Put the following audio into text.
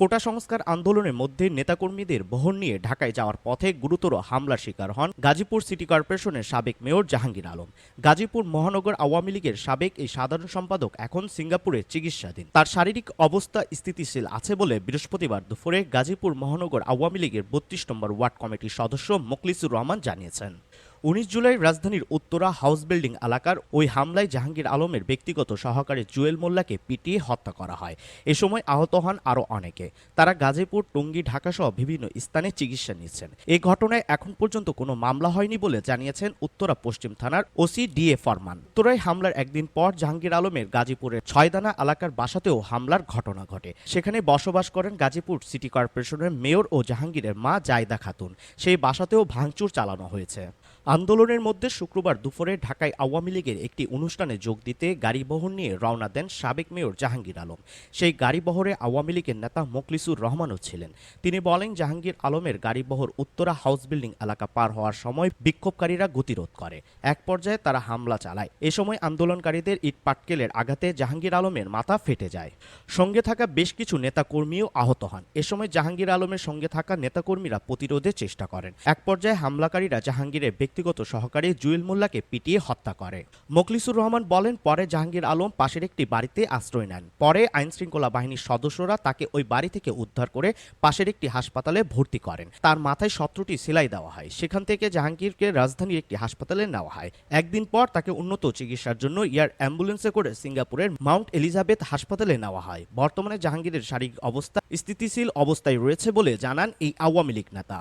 কোটা সংস্কার আন্দোলনের মধ্যে নেতাকর্মীদের বহন নিয়ে ঢাকায় যাওয়ার পথে গুরুতর হামলার শিকার হন গাজীপুর সিটি কর্পোরেশনের সাবেক মেয়র জাহাঙ্গীর আলম। গাজীপুর মহানগর আওয়ামী লীগের সাবেক এই সাধারণ সম্পাদক এখন সিঙ্গাপুরে চিকিৎসাধীন। তার শারীরিক অবস্থা স্থিতিশীল আছে বলে বৃহস্পতিবার দুপুরে গাজীপুর মহানগর আওয়ামী লীগের বত্রিশ নম্বর ওয়ার্ড কমিটির সদস্য মোখলিসুর রহমান জানিয়েছেন। উনিশ জুলাই রাজধানীর উত্তরা হাউস বিল্ডিং এলাকার ওই হামলায় জাহাঙ্গীর আলমের ব্যক্তিগত সহকারী জুয়েল মোল্লাকে পিটিয়ে হত্যা করা হয়। এ সময় আহত হন আরও অনেকে। তারা গাজীপুর, টঙ্গী ঢাকাসহ বিভিন্ন স্থানে চিকিৎসা নিচ্ছেন। এ ঘটনায় এখন পর্যন্ত কোনো মামলা হয়নি বলে জানিয়েছেন উত্তরা পশ্চিম থানার ওসি ডিএ ফরমান। উত্তরায় হামলার একদিন পর জাহাঙ্গীর আলমের গাজীপুরের ছয়দানা এলাকার বাসাতেও হামলার ঘটনা ঘটে। সেখানে বসবাস করেন গাজীপুর সিটি কর্পোরেশনের মেয়র ও জাহাঙ্গীরের মা জায়দা খাতুন। সেই বাসাতেও ভাঙচুর চালানো হয়েছে। আন্দোলনের মধ্যে শুক্রবার দুপুরে ঢাকায় আওয়ামী লীগের একটি অনুষ্ঠানে যোগ দিতে গাড়িবহর নিয়ে রওনা দেন সাবেক মেয়র জাহাঙ্গীর আলম। সেই গাড়িবহরে আওয়ামী লীগের নেতা মোখলিসুর রহমানও ছিলেন। তিনি বলেন, জাহাঙ্গীর আলমের গাড়িবহর উত্তরা হাউস বিল্ডিং এলাকা পার হওয়ার সময় বিক্ষোভকারীরা গতিরোধ করে। এক পর্যায়ে তারা হামলা চালায়। এ সময় আন্দোলনকারীদের ইট পাটকেলের আঘাতে জাহাঙ্গীর আলমের মাথা ফেটে যায়। সঙ্গে থাকা বেশ কিছু নেতাকর্মীও আহত হন। এ সময় জাহাঙ্গীর আলমের সঙ্গে থাকা নেতাকর্মীরা প্রতিরোধের চেষ্টা করেন। এক পর্যায়ে হামলাকারীরা জাহাঙ্গীরের ব্যক্তিগত সহকারী জুয়েল মোল্লাকে পিটিয়ে হত্যা করে। মোখলিসুর রহমান বলেন, পরে জাহাঙ্গীর আলম পাশের একটি বাড়িতে আশ্রয় নেন। পরে আইনশৃঙ্খলা বাহিনীর সদস্যরা তাকে ওই বাড়ি থেকে উদ্ধার করে পাশের একটি হাসপাতালে ভর্তি করেন। তার মাথায় সতেরোটি সেলাই দেওয়া হয়। সেখান থেকে জাহাঙ্গীরকে রাজধানীর একটি হাসপাতালে নেওয়া হয়। একদিন পর তাকে উন্নত চিকিৎসার জন্য এয়ার অ্যাম্বুলেন্সে করে সিঙ্গাপুরের মাউন্ট এলিজাবেথ হাসপাতালে নেওয়া হয়। বর্তমানে জাহাঙ্গীরের শারীরিক অবস্থা স্থিতিশীল অবস্থায় রয়েছে বলে জানান এই আওয়ামী লীগ নেতা।